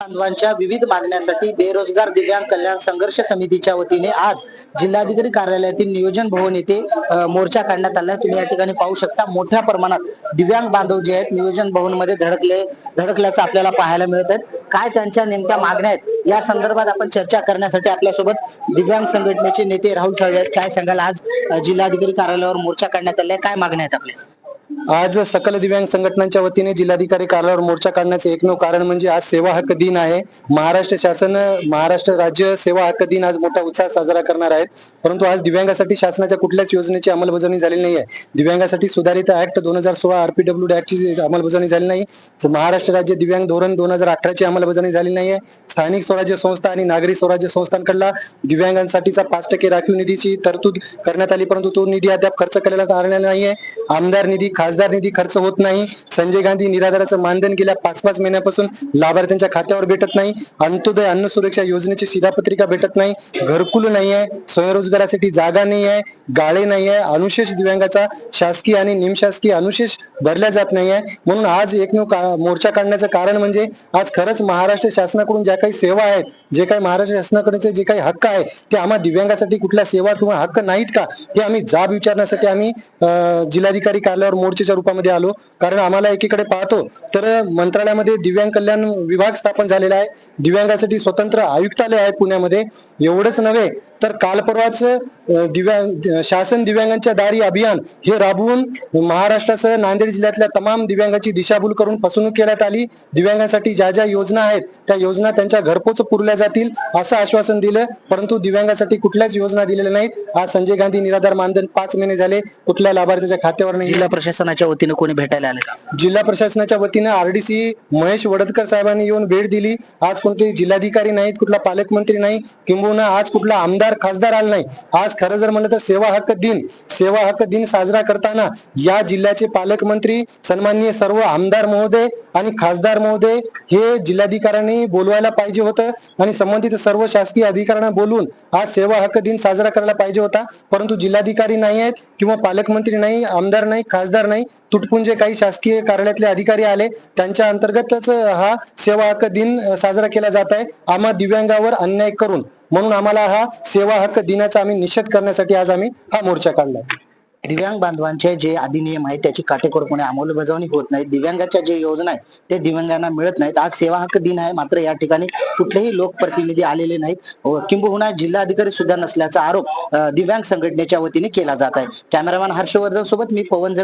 बांधवांच्या विविध मागण्यासाठी बेरोजगार दिव्यांग कल्याण संघर्ष समितीच्या वतीने आज जिल्हाधिकारी कार्यालयातील नियोजन भवन येथे मोर्चा काढण्यात आला तुम्ही या ठिकाणी पाहू शकता मोठ्या प्रमाणात दिव्यांग बांधव जे आहेत नियोजन भवनमध्ये धडकले धडकल्याचं आपल्याला पाहायला मिळत आहेत. काय त्यांच्या नेमक्या मागण्या आहेत या संदर्भात आपण चर्चा करण्यासाठी आपल्यासोबत दिव्यांग संघटनेचे नेते राहुल छाळे आहेत. काय सांगाल आज जिल्हाधिकारी कार्यालयावर मोर्चा काढण्यात आलाय? काय मागण्या आहेत आपल्या? आज सकल दिव्यांग संघटनांच्या वतीने जिल्हाधिकारी कार्यालयावर मोर्चा काढण्याचे एकमेव कारण म्हणजे आज सेवा हक्क दिन आहे. महाराष्ट्र शासन महाराष्ट्र राज्य सेवा हक्क दिन आज मोठा उत्साह साजरा करणार आहेत. परंतु आज दिव्यांगासाठी शासनाच्या कुठल्याच योजनेची अंमलबजावणी झालेली नाही आहे दिव्यांगासाठी सुधारित ऍक्ट दोन हजार सोळा आरपीडब्ल्यू ची अंमलबजावणी झाली नाही. महाराष्ट्र राज्य दिव्यांग धोरण दोन हजार अठराची अंमलबजावणी झाली नाही आहे स्थानिक स्वराज्य संस्था आणि नागरी स्वराज्य संस्थांकडला दिव्यांगांसाठीचा पाच टक्के राखीव निधीची तरतूद करण्यात आली परंतु तो निधी अद्याप खर्च केलेला आलेला नाहीये. आमदार निधी खास खासदार निधी खर्च होत नाही. संजय गांधी निराधाराचं मानधन गेल्या पाच पाच महिन्यापासून लाभार्थ्यांच्या खात्यावर भेटत नाही. अंत्योदय अन्न सुरक्षा योजनेची शिधापत्रिका भेटत नाही. घरकुल नाही आहे स्वयंरोजगारासाठी जागा नाही आहे गाळे नाही आहे अनुशेष दिव्यांगाचा शासकीय आणि निमशासकीय अनुशेष भरल्या जात नाही आहे म्हणून आज एकमेव मोर्चा काढण्याचं कारण म्हणजे आज खरंच महाराष्ट्र शासनाकडून ज्या काही सेवा आहेत जे काही महाराष्ट्र शासनाकडे जे काही हक्क आहे ते आम्हा दिव्यांगासाठी कुठल्या सेवा किंवा हक्क नाहीत का हे आम्ही जाब विचारण्यासाठी आम्ही जिल्हाधिकारी कार्यालयावर मोर्चाच्या रूपामध्ये आलो. कारण आम्हाला एकीकडे पाहतो तर मंत्रालयामध्ये दिव्यांग कल्याण विभाग स्थापन झालेला आहे. दिव्यांगासाठी स्वतंत्र आयुक्तालय आहे पुण्यामध्ये. एवढंच नव्हे तर काल परवाच दिव्यांग शासन दिव्यांगांच्या दारी अभियान हे राबवून महाराष्ट्रासह नांदेड जिल्ह्यातल्या तमाम दिव्यांगाची दिशाभूल करून फसवणूक करण्यात आली. दिव्यांगासाठी ज्या ज्या योजना आहेत त्या योजना त्यांच्या घरपोच पुरल्या जातील असं आश्वासन दिलं. परंतु दिव्यांगासाठी कुठल्याच योजना दिलेल्या नाहीत. आज संजय गांधी निराधार मानधन पाच महिने झाले. कुठल्या लाभार्थ्याच्या खात्यावर नाही जिल्हा प्रशासनाच्या वतीने कोणी भेटायला आले जिल्हा प्रशासनाच्या वतीनं आरडीसी महेश वडदकर साहेबांनी येऊन भेट दिली. आज कोणते जिल्हाधिकारी नाहीत कुठला पालकमंत्री नाही किंबहुना आज कुठला आमदार खासदार आला नाही. आज खरं जर म्हणलं तर सेवा हक्क दिन सेवा हक्क दिन साजरा करताना या जिल्ह्याचे पालकमंत्री सन्माननीय सर्व आमदार महोदय आणि खासदार महोदय हे जिल्हाधिकाऱ्यांनी बोलवायला पाहिजे होतं आणि संबंधित सर्व शासकीय अधिकाऱ्यांना बोलून हा सेवा हक्क दिन साजरा करायला पाहिजे होता. परंतु जिल्हाधिकारी नाही आहेत किंवा पालकमंत्री नाही आमदार नाही खासदार नाही तुटपुंजे काही शासकीय कार्यालयातले अधिकारी आले त्यांच्या अंतर्गतच हा सेवा हक्क दिन साजरा केला जात आहे. आम्हा दिव्यांगावर अन्याय करून म्हणून आम्हाला हा सेवा हक्क दिनाचा आम्ही निषेध करण्यासाठी आज आम्ही हा मोर्चा काढला दिव्यांग बांधवांचे जे अधिनियम आहेत त्याची काटेकोरपणे अंमलबजावणी होत नाही. दिव्यांगाच्या जे योजना आहेत ते दिव्यांगांना मिळत नाहीत. आज सेवा हक्क दिन आहे मात्र या ठिकाणी कुठलेही लोकप्रतिनिधी आलेले नाहीत. किंबहुना किंबहुना जिल्हाधिकारी सुद्धा नसल्याचा आरोप दिव्यांग संघटनेच्या वतीने केला जात आहे. कॅमेरामॅन हर्षवर्धन सोबत मी पवन जगड